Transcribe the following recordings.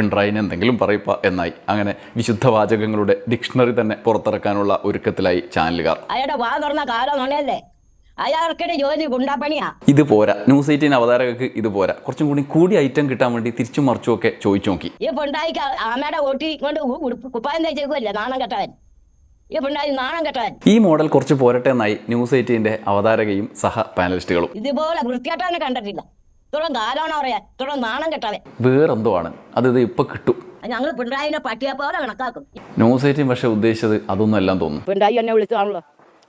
പിണറായിന് എന്തെങ്കിലും പറയപ്പ എന്നായി. അങ്ങനെ വിശുദ്ധ വാചകങ്ങളുടെ ഡിക്ഷണറി തന്നെ പുറത്തിറക്കാനുള്ള ഒരുക്കത്തിലായി ചാനലുകാർ. അയാളുടെ വാ തുറന്ന കാലം നുണയല്ലേ? അയാൾക്കിടെ ജോലി ഗുണ്ടാപ്പണിയാ. ഇത് പോരാ. ന്യൂസ് എയ്റ്റീൻ അവതാരകർക്ക് ഇത് പോരാ. കുറച്ചും കൂടി കൂടി ഐറ്റം കിട്ടാൻ വേണ്ടി തിരിച്ചു മറിച്ചും ഒക്കെ ചോദിച്ചു നോക്കി. ഈ പിണ്ടായിക്ക് ആമയുടെ ഓട്ടി കൊണ്ട് കുപ്പായം തേച്ചേക്കുമല്ലേ നാണം കെട്ടവൻ. ഈ മോഡൽ കുറച്ച് പോരട്ടെ എന്നായി ന്യൂസ് എയ്റ്റീന്റെ അവതാരകയും സഹ പാനലിസ്റ്റുകളും. ഇതുപോലെ വൃത്തിയായിട്ടാണ് കണ്ടിട്ടില്ല. ഇത്രയും ധാരാളം പറയാ. ഇത്രയും നാണം കെട്ടവൻ വേറെന്തോ ആണ് അത് ഇത് ഇപ്പം കിട്ടും. ഞങ്ങൾ പിണറായിനെ പട്ടിയെ പോലെ കണക്കാക്കും. ന്യൂസ് എയ്റ്റീൻ പക്ഷെ ഉദ്ദേശിച്ചത് അതൊന്നും എല്ലാം തോന്നുന്നു. പിണറായി എന്നെ വിളിച്ചതാണല്ലോ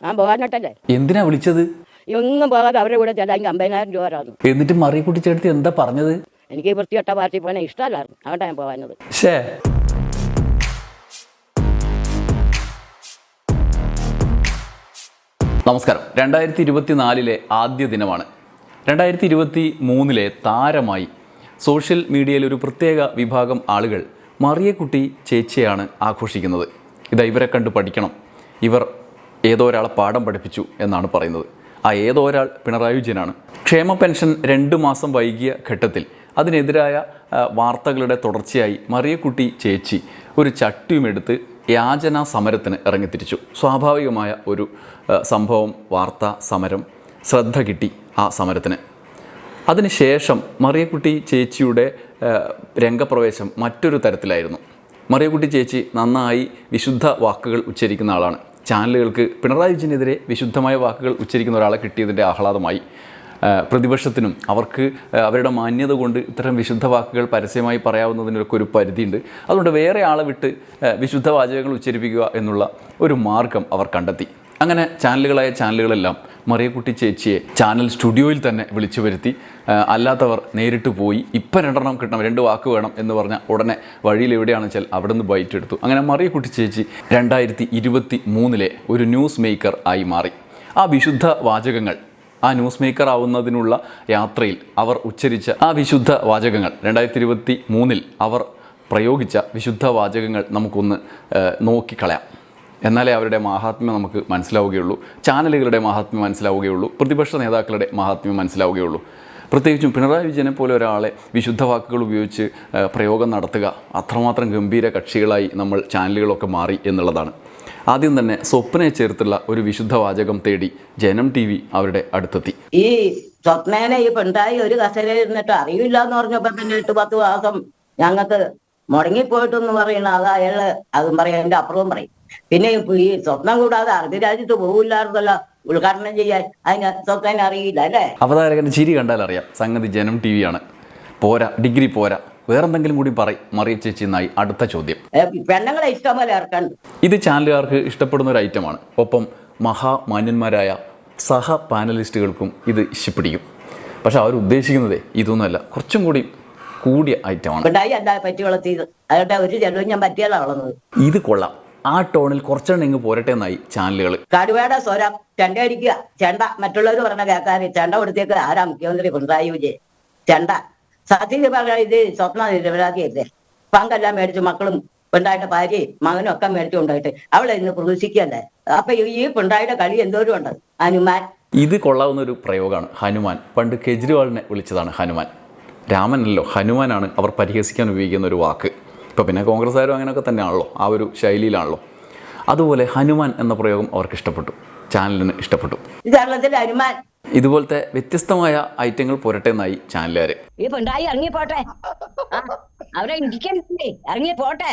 ഞാൻ പോകാനിട്ടല്ലേ എന്തിനാ വിളിച്ചത്? ഒന്നും പോകാതെ അവരുടെ കൂടെ ചെല്ലാമെങ്കിൽ അമ്പതിനായിരം രൂപ എന്നിട്ട് മറിയക്കുട്ടി ചേർത്ത് എന്താ പറഞ്ഞത്? എനിക്ക് ഈ വൃത്തികെട്ട പാർട്ടി പോകാൻ ഇഷ്ടമല്ലായിരുന്നു. അതുകൊണ്ടാണ് ഞാൻ പോകാനത് ശേ നമസ്കാരം. രണ്ടായിരത്തി ഇരുപത്തിനാലിലെ ആദ്യ ദിനമാണ്. രണ്ടായിരത്തി ഇരുപത്തി മൂന്നിലെ താരമായി സോഷ്യൽ മീഡിയയിൽ ഒരു പ്രത്യേക വിഭാഗം ആളുകൾ മറിയക്കുട്ടി ചേച്ചിയാണ് ആഘോഷിക്കുന്നത്. ഇതാ ഇവരെ കണ്ട് പഠിക്കണം. ഇവർ ഏതോ ഒരാളെ പാഠം പഠിപ്പിച്ചു എന്നാണ് പറയുന്നത്. ആ ഏതോ ഒരാൾ പിണറായി വിജയനാണ്. ക്ഷേമ പെൻഷൻ രണ്ട് മാസം വൈകിയ ഘട്ടത്തിൽ അതിനെതിരായ വാർത്തകളുടെ തുടർച്ചയായി മറിയക്കുട്ടി ചേച്ചി ഒരു ചട്ടിയുമെടുത്ത് യാചനാ സമരത്തിന് ഇറങ്ങിത്തിരിച്ചു. സ്വാഭാവികമായ ഒരു സംഭവം വാർത്താ സമരം ശ്രദ്ധ കിട്ടി. ആ സമരത്തിന്. അതിനുശേഷം മറിയക്കുട്ടി ചേച്ചിയുടെ രംഗപ്രവേശം മറ്റൊരു തരത്തിലായിരുന്നു. മറിയക്കുട്ടി ചേച്ചി നന്നായി വിശുദ്ധ വാക്കുകൾ ഉച്ചരിക്കുന്ന ആളാണ്. ചാനലുകൾക്ക് പിണറായി വിജയനെതിരെ വിശുദ്ധമായ വാക്കുകൾ ഉച്ചരിക്കുന്ന ഒരാളെ കിട്ടിയതിന്റെ ആഹ്ലാദമായി. പ്രതിപക്ഷത്തിനും അവർക്ക് അവരുടെ മാന്യത കൊണ്ട് ഇത്തരം വിശുദ്ധ വാക്കുകൾ പരസ്യമായി പറയാവുന്നതിനൊക്കെ ഒരു പരിധിയുണ്ട്. അതുകൊണ്ട് വേറെ ആളെ വിട്ട് വിശുദ്ധ വാചകങ്ങൾ ഉച്ചരിപ്പിക്കുക എന്നുള്ള ഒരു മാർഗം അവർ കണ്ടെത്തി. അങ്ങനെ ചാനലുകളായ ചാനലുകളെല്ലാം മറിയക്കുട്ടി ചേച്ചിയെ ചാനൽ സ്റ്റുഡിയോയിൽ തന്നെ വിളിച്ചു വരുത്തി. അല്ലാത്തവർ നേരിട്ട് പോയി. ഇപ്പം രണ്ടെണ്ണം കിട്ടണം രണ്ട് വാക്ക് വേണം എന്ന് പറഞ്ഞാൽ ഉടനെ വഴിയിൽ എവിടെയാണെന്ന് വെച്ചാൽ അവിടെ നിന്ന് ബൈറ്റ് എടുത്തു. അങ്ങനെ മറിയക്കുട്ടി ചേച്ചി രണ്ടായിരത്തി ഇരുപത്തി മൂന്നിലെ ഒരു ന്യൂസ് മേക്കർ ആയി മാറി. ആ വിശുദ്ധ വാചകങ്ങൾ ആ ന്യൂസ് മേക്കർ ആവുന്നതിനുള്ള യാത്രയിൽ അവർ ഉച്ചരിച്ച ആ വിശുദ്ധ വാചകങ്ങൾ രണ്ടായിരത്തി ഇരുപത്തി മൂന്നിൽ അവർ പ്രയോഗിച്ച വിശുദ്ധ വാചകങ്ങൾ നമുക്കൊന്ന് നോക്കിക്കളയാം. എന്നാലേ അവരുടെ മഹാത്മ്യം നമുക്ക് മനസ്സിലാവുകയുള്ളൂ. ചാനലുകളുടെ മഹാത്മ്യം മനസ്സിലാവുകയുള്ളൂ. പ്രതിപക്ഷ നേതാക്കളുടെ മഹാത്മ്യം മനസ്സിലാവുകയുള്ളൂ. പ്രത്യേകിച്ചും പിണറായി വിജയനെ പോലെ ഒരാളെ വിശുദ്ധ വാക്കുകൾ ഉപയോഗിച്ച് പ്രയോഗം നടത്തുക അത്രമാത്രം ഗംഭീര കക്ഷികളായി നമ്മൾ ചാനലുകളൊക്കെ മാറി എന്നുള്ളതാണ്. ആദ്യം തന്നെ സ്വപ്നയെ ചേർത്തുള്ള ഒരു വിശുദ്ധ വാചകം തേടി ജനം ടി വി അവരുടെ അടുത്തെത്തി. ഈ സ്വപ്നേനെ ഈ പിണറായി ഒരു കസേരയിൽ ഇരുന്നിട്ട് അറിയില്ല എന്ന് പറഞ്ഞപ്പോ തന്നെ എട്ട് പത്ത് മാസം ഞങ്ങൾക്ക് മുടങ്ങിപ്പോയിട്ടെന്ന് പറയുന്ന അത് അയാൾ. അതും പറയും എന്റെ അപ്പുറവും പറയും. പിന്നെ ഈ സ്വപ്നം കൂടാതെ അർദ്ധ രാജ്യത്ത് പോകില്ലായിരുന്നല്ലോ ഉദ്ഘാടനം ചെയ്യാൻ. അതിന് സ്വപ്നം അറിയില്ല അല്ലേ? അവതാരകന്റെ ചിരി കണ്ടാൽ അറിയാം. സംഗതി ജനം ടി വി ആണ്. പോരാ ഡിഗ്രി പോരാ. വേറെന്തെങ്കിലും കൂടി പറ മറിയ ചേച്ചി എന്നായി അടുത്ത ചോദ്യം. പെണ്ണുങ്ങളെ ഇഷ്ടം പോലെ ഇറക്കണ്ട് ഇത് ചാനലുകാർക്ക് ഇഷ്ടപ്പെടുന്ന ഒരു ഐറ്റമാണ് ഒപ്പം മഹാമാന്യന്മാരായ സഹ പാനലിസ്റ്റുകൾക്കും ഇത് ഇഷ്ടപ്പിടിക്കും പക്ഷെ അവർ ഉദ്ദേശിക്കുന്നത് ഇതൊന്നുമല്ല. കുറച്ചും കൂടി കൂടിയ ഐറ്റമാണ് പറ്റി വളർത്തിയത്? അയാളുടെ ഒരു ചെലവും ഞാൻ പറ്റിയതാണ് ഇത് കൊള്ളാം. ആ ടോണിൽ കുറച്ചെണ്ണം ഇങ്ങ് പോരട്ടെ എന്നായി ചാനലുകൾ കടുവയുടെ സ്വരം ചെണ്ട അടിക്കുക ചെണ്ട മറ്റുള്ളവർ പറഞ്ഞ കേൾക്കാൻ ചെണ്ട കൊടുത്തേക്ക് ആരാ മുഖ്യമന്ത്രി പിണറായി വിജയൻ? ചെണ്ട. സത്യം ഇത് സ്വപ്ന നിരപരാധിയല്ലേ പങ്കെല്ലാം മേടിച്ചു മക്കളും ഉണ്ടായിട്ട് ഭാര്യയും മകനും ഒക്കെ മേടിച്ചു കൊണ്ടായിട്ട് അവളെ ഇന്ന് പ്രതീക്ഷിക്കല്ലേ അപ്പൊ ഈ- പിണറായിയുടെ കളി എന്തോരും ഉണ്ട് ഹനുമാൻ. ഇത് കൊള്ളാവുന്ന ഒരു പ്രയോഗമാണ്. ഹനുമാൻ. പണ്ട് കെജ്രിവാളിനെ വിളിച്ചതാണ് ഹനുമാൻ. രാമനല്ലോ ഹനുമാനാണ് അവർ പരിഹസിക്കാൻ ഉപയോഗിക്കുന്ന ഒരു വാക്ക്. ഇപ്പോൾ പിന്നെ കോൺഗ്രസ്സുകാരും അങ്ങനെയൊക്കെ തന്നെയാണല്ലോ ആ ഒരു ശൈലിയിലാണല്ലോ. അതുപോലെ ഹനുമാൻ എന്ന പ്രയോഗം അവർക്ക് ഇഷ്ടപ്പെട്ടു ചാനലിന് ഇഷ്ടപ്പെട്ടു. ഇതുപോലത്തെ വ്യത്യസ്തമായ ഐറ്റങ്ങൾ പോരട്ടെ എന്നായി ചാനലുകാര്. ഇറങ്ങിപ്പോട്ടെ അവരെ ഇറങ്ങി പോട്ടെ.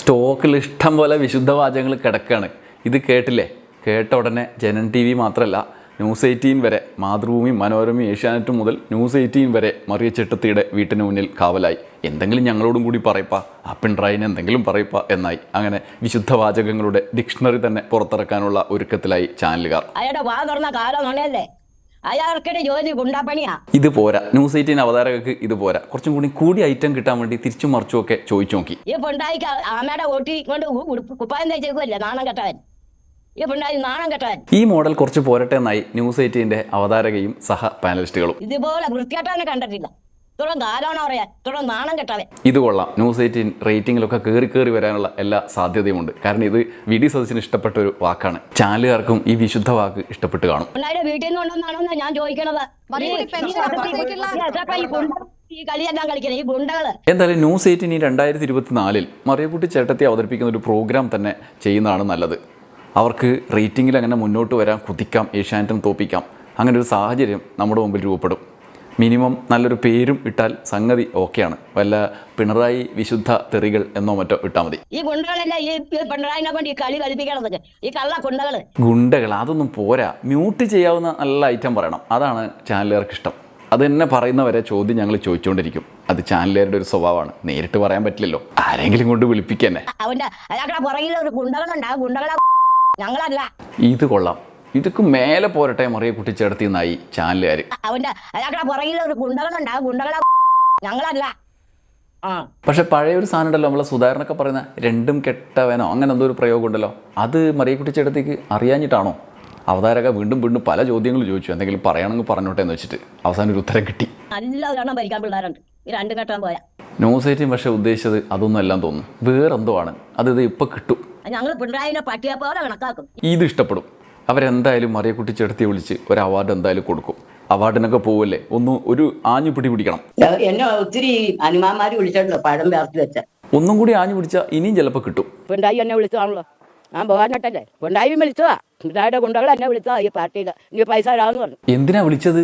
സ്റ്റോക്കിൽ ഇഷ്ടം പോലെ വിശുദ്ധ വാചകങ്ങൾ കിടക്കാണ്. ഇത് കേട്ടില്ലേ? കേട്ട ഉടനെ ജനൻ ടി വി മാത്രമല്ല ന്യൂസ് എയ്റ്റീൻ വരെ മാതൃഭൂമി മനോരമ ഏഷ്യാനെറ്റ് മുതൽ ന്യൂസ് എയ്റ്റീൻ വരെ മറിയ ചെട്ടത്തിയുടെ വീട്ടിന് മുന്നിൽ കാവലായി. എന്തെങ്കിലും ഞങ്ങളോടും കൂടി പറയപ്പാ. ആ പിണറായിന് എന്തെങ്കിലും പറയപ്പാ എന്നായി. അങ്ങനെ വിശുദ്ധ വാചകങ്ങളുടെ ഡിക്ഷണറി തന്നെ പുറത്തിറക്കാനുള്ള ഒരുക്കത്തിലായി ചാനലുകാർ. അയാളുടെ വാ തുറന്ന കാലം നുണയല്ലേ? അയാൾക്കിടെ ജോലി ഗുണ്ടാപ്പണിയാ. ഇത് പോരാ. ന്യൂസ് എയ്റ്റീൻ അവതാരകർക്ക് ഇത് പോരാ. കുറച്ചും കൂടി കൂടി ഐറ്റം കിട്ടാൻ വേണ്ടി തിരിച്ചും മറിച്ചും ഒക്കെ ചോദിച്ചു നോക്കി. ഈ പിണ്ടായിക്ക് ആമയുടെ ഓട്ടി കൊണ്ട് കുപ്പായം തേച്ചേക്കുമല്ലേ നാണം കെട്ടവൻ. ഈ പിണ്ടായി നാണം ഈ മോഡൽ കുറച്ച് പോരട്ടെ എന്നായി ന്യൂസ് എയ്റ്റീന്റെ അവതാരകയും സഹ പാനലിസ്റ്റുകളും. ഇതുപോലെ കണ്ടിട്ടില്ല. ഇത് കൊള്ളാം. ന്യൂസ് എയ്റ്റീൻ റേറ്റിംഗിലൊക്കെ കയറി കയറി വരാനുള്ള എല്ലാ സാധ്യതയുമുണ്ട്. കാരണം ഇത് വി ഡി സദസ്സിന് ഇഷ്ടപ്പെട്ട ഒരു വാക്കാണ്. ചാനലുകാർക്കും ഈ വിശുദ്ധ വാക്ക് ഇഷ്ടപ്പെട്ട് കാണും. വീട്ടിൽ നിന്ന് ഞാൻ ചോദിക്കണത്. എന്തായാലും ന്യൂസ് എയ്റ്റീൻ ഈ രണ്ടായിരത്തി ഇരുപത്തിനാലിൽ മറിയക്കുട്ടി ചേട്ടത്തി അവതരിപ്പിക്കുന്ന ഒരു പ്രോഗ്രാം തന്നെ ചെയ്യുന്നതാണ് നല്ലത്. അവർക്ക് റേറ്റിങ്ങിൽ അങ്ങനെ മുന്നോട്ട് വരാം കുതിക്കാം ഏഷ്യാനെറ്റും തോപ്പിക്കാം. അങ്ങനെ ഒരു സാഹചര്യം നമ്മുടെ മുമ്പിൽ രൂപപ്പെടും. മിനിമം നല്ലൊരു പേരും ഇട്ടാൽ സംഗതി ഓക്കെയാണ്. വല്ല പിണറായി വിശുദ്ധ തെറികൾ എന്നോ മറ്റോ ഇട്ടാൽ മതി. ഈ ഗുണ്ടകളെല്ലാം ഈ ഈ പിണറായിനെ കൊണ്ട് ഈ കളി കളിപ്പിക്കണത്? ഈ കള്ള ഗുണ്ടകൾ. ഗുണ്ടകൾ അതൊന്നും പോരാ. മ്യൂട്ട് ചെയ്യാവുന്ന നല്ല ഐറ്റം പറയണം. അതാണ് ചാനലുകാർക്ക് ഇഷ്ടം. അത് തന്നെ പറയുന്നവരെ ചോദ്യം ഞങ്ങൾ ചോദിച്ചുകൊണ്ടിരിക്കും. അത് ചാനലുകാരുടെ ഒരു സ്വഭാവമാണ്. നേരിട്ട് പറയാൻ പറ്റില്ലല്ലോ. ആരെങ്കിലും കൊണ്ട് വിളിപ്പിക്കന്നെ അവന്റെ പുറകിൽ ഒരു ഗുണ്ടകളുണ്ട്. ആ ഗുണ്ടകളെ ഞങ്ങളല്ല. ഇത് കൊള്ളാം. ഇതൊക്കെ മേലെ പോരട്ടെ മറിയ കുട്ടിച്ചേർത്തി നായി ചാനലുകാർ അവന്റെ അയാളുടെ പുറകിൽ ഒരു ഗുണ്ടകളുണ്ട്. ആ ഗുണ്ടകളെ ഞങ്ങളല്ല. പക്ഷെ പഴയ ഒരു സാധനം ഉണ്ടല്ലോ നമ്മളെ സുധാകരനൊക്കെ പറയുന്ന രണ്ടും കെട്ടവനോ അങ്ങനെ എന്തോ ഒരു പ്രയോഗം ഉണ്ടല്ലോ. അത് മറിയ കുട്ടിച്ചേട്ടത്തേക്ക് അറിയാഞ്ഞിട്ടാണോ? അവതാരക വീണ്ടും വീണ്ടും പല ചോദ്യങ്ങൾ ചോദിച്ചു. എന്തെങ്കിലും പറയണമെങ്കിൽ പറഞ്ഞോട്ടെ എന്ന് വെച്ചിട്ട് അവസാനം ഒരു ഉത്തരം കിട്ടി. നല്ല പക്ഷെ ഭരിക്കാൻ പിള്ളേരുണ്ട്. ഈ പോയാ. ന്യൂസ് എയ്റ്റീൻ പക്ഷേ ഉദ്ദേശിച്ചത് അതൊന്നും എല്ലാം തോന്നുന്നു. വേറെന്തോ ആണ്. അത് ഇത് ഇപ്പം കിട്ടും. ഞങ്ങൾ പിണറായിനെ പട്ടിയെ പോലെ കണക്കാക്കും. ഇത് ഇഷ്ടപ്പെടും. അവരെന്തായാലും മറിയക്കുട്ടി ചേർത്തി വിളിച്ച് ഒരു അവാർഡ് എന്തായാലും കൊടുക്കും. അവാർഡിനൊക്കെ പോവല്ലേ? ഒന്ന് ഒരു ആഞ്ഞു പിടി പിടിക്കണം. എന്നെ ഒത്തിരി അനുമാന്മാര് വിളിച്ചിട്ടുണ്ടോ പഴം വേർത്തി വെച്ച? ഒന്നും കൂടി ആഞ്ഞു പിടിച്ചാൽ ഇനിയും ചിലപ്പോൾ കിട്ടും. പിണറായി എന്നെ വിളിച്ചതാണല്ലോ ഞാൻ പോകാനിട്ടല്ലേ പിണറായി വിളിച്ചതാ. പിണറായിയുടെ ഗുണ്ടകൾ എന്നെ വിളിച്ചതാ ഈ പാർട്ടിയിൽ ഇനി പൈസ തരാമെന്ന് പറഞ്ഞു. എന്തിനാ വിളിച്ചത്?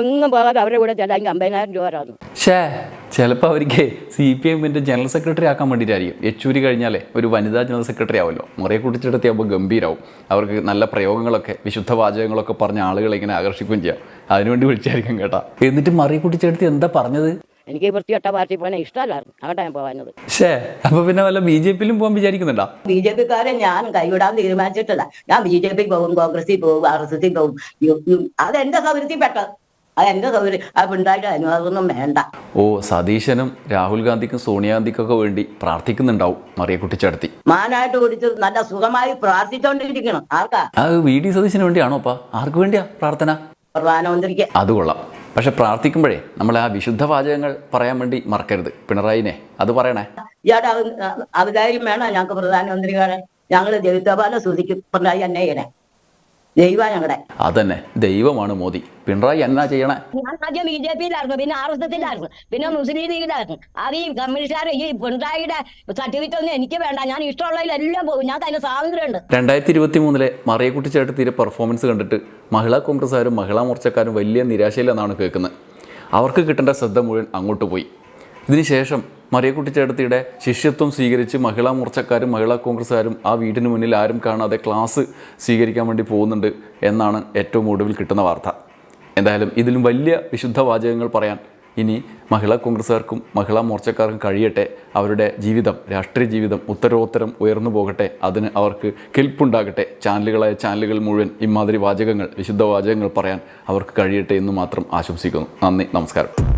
ഒന്നും പോകാതെ അവരുടെ കൂടെ ചെല്ലാമെങ്കിൽ അമ്പതിനായിരം രൂപ തരാമെന്ന് ഷേ ചിലപ്പോൾ അവർക്ക് സി പി എമ്മിന്റെ ജനറൽ സെക്രട്ടറി ആക്കാൻ വേണ്ടിയിട്ടായിരിക്കും. യെച്ചൂരി കഴിഞ്ഞാലേ ഒരു വനിതാ ജനറൽ സെക്രട്ടറി ആവുമല്ലോ. മുറയെ കുടിച്ചെടുത്തിയാകുമ്പോൾ ഗംഭീരാവും. അവർക്ക് നല്ല പ്രയോഗങ്ങളൊക്കെ വിശുദ്ധ വാചകങ്ങളൊക്കെ പറഞ്ഞ ആളുകളെ ഇങ്ങനെ ആകർഷിക്കുകയും ചെയ്യാം. അതിനുവേണ്ടി വിളിച്ചായിരിക്കും കേട്ടാ. എന്നിട്ട് മറിയ കുടിച്ചെടുത്ത് എന്താ പറഞ്ഞത്? എനിക്ക് വൃത്തികെട്ട പാർട്ടി പോകാൻ ഇഷ്ടമല്ലായിരുന്നു. അവിടെ ഞാൻ പോകാനത് ഷേ അപ്പോൾ പിന്നെ വല്ല ബി ജെ പിയിലും പോകാൻ വിചാരിക്കുന്നുണ്ടോ? ബി ജെ പിക്കാരെ ഞാൻ കൈവിടാൻ തീരുമാനിച്ചിട്ടില്ല. ഞാൻ ബി ജെ പി പോകും കോൺഗ്രസിൽ പോകും ആർ എസ് എസിൽ പോകും യു- യു- അത് എന്റെ സൗകര്യത്തിൽ പെട്ടത് അത് എന്റെ സൗകര്യം ആ പിണ്ടായിട്ട് അനുവാദമൊന്നും വേണ്ട. ഓ സതീശനും രാഹുൽ ഗാന്ധിക്കും സോണിയാഗാന്ധിക്കൊക്കെ വേണ്ടി പ്രാർത്ഥിക്കുന്നുണ്ടാവും മറിയ കുട്ടിച്ചടത്തി മാനായിട്ട് കുടിച്ച് നല്ല സുഖമായി പ്രാർത്ഥിച്ചോണ്ടിരിക്കണം ആർക്കാ? അത് വി ഡി സതീശന് വേണ്ടിയാണോ അപ്പാ? ആർക്ക് വേണ്ടിയാ പ്രാർത്ഥന? പ്രധാനമന്ത്രിക്ക്. അത് കൊള്ളാം. പക്ഷെ പ്രാർത്ഥിക്കുമ്പോഴേ നമ്മൾ ആ വിശുദ്ധ വാചകങ്ങൾ പറയാൻ വേണ്ടി മറക്കരുത്. പിണറായിനെ അത് പറയണേ. ഇയാളുടെ അവതാരം വേണം ഞങ്ങൾക്ക് പ്രധാനമന്ത്രി ഞങ്ങൾ ദൈവത്തോപാല സൂചിക്കും പിണറായി എന്നെ ചെയ്യണേ ദൈവ ഞങ്ങളുടെ അതന്നെ. ദൈവമാണ് മോദി. പിണറായി എന്നാ ചെയ്യണേ? ഞാൻ ആദ്യം ബി ജെ പിയിലായിരുന്നു. പിന്നെ ആർ എസ് എസിലായിരുന്നു. പിന്നെ മുസ്ലിം ലീഗിലായിരുന്നു. അത് ഈ കമ്മ്യൂണിസ്റ്റുകാർ ഈ പിണറായിയുടെ സർട്ടിഫിക്കറ്റ് ഒന്നും എനിക്ക് വേണ്ട. ഞാൻ ഇഷ്ടമുള്ളതിലെല്ലാം പോകും. ഞാൻ അതിന് സ്വാതന്ത്ര്യമുണ്ട്. രണ്ടായിരത്തി ഇരുപത്തി മൂന്നിലെ മറിയക്കുട്ടി ചേട്ടത്തിയുടെ പെർഫോമൻസ് കണ്ടിട്ട് മഹിളാ കോൺഗ്രസ്സുകാരും മഹിളാ മോർച്ചക്കാരും വലിയ നിരാശയിലെന്നാണ് കേൾക്കുന്നത്. അവർക്ക് കിട്ടേണ്ട ശ്രദ്ധ മുഴുവൻ അങ്ങോട്ട് പോയി. ഇതിനുശേഷം മറിയക്കുട്ടി ചേട്ടത്തിയുടെ ശിഷ്യത്വം സ്വീകരിച്ച് മഹിളാ മോർച്ചക്കാരും മഹിളാ കോൺഗ്രസ്സുകാരും ആ വീടിന് മുന്നിൽ ആരും കാണാതെ ക്ലാസ് സ്വീകരിക്കാൻ വേണ്ടി പോകുന്നുണ്ട് എന്നാണ് ഏറ്റവും ഒടുവിൽ കിട്ടുന്ന വാർത്ത. എന്തായാലും ഇതിലും വലിയ വിശുദ്ധ വാചകങ്ങൾ പറയാൻ ഇനി മഹിളാ കോൺഗ്രസ്സുകാർക്കും മഹിളാ മോർച്ചക്കാർക്കും കഴിയട്ടെ. അവരുടെ ജീവിതം രാഷ്ട്രീയ ജീവിതം ഉത്തരോത്തരം ഉയർന്നു പോകട്ടെ. അതിന് അവർക്ക് കെൽപ്പുണ്ടാകട്ടെ. ചാനലുകളായ ചാനലുകൾ മുഴുവൻ ഇമാതിരി വാചകങ്ങൾ വിശുദ്ധ വാചകങ്ങൾ പറയാൻ അവർക്ക് കഴിയട്ടെ എന്ന് മാത്രം ആശംസിക്കുന്നു. നന്ദി നമസ്കാരം.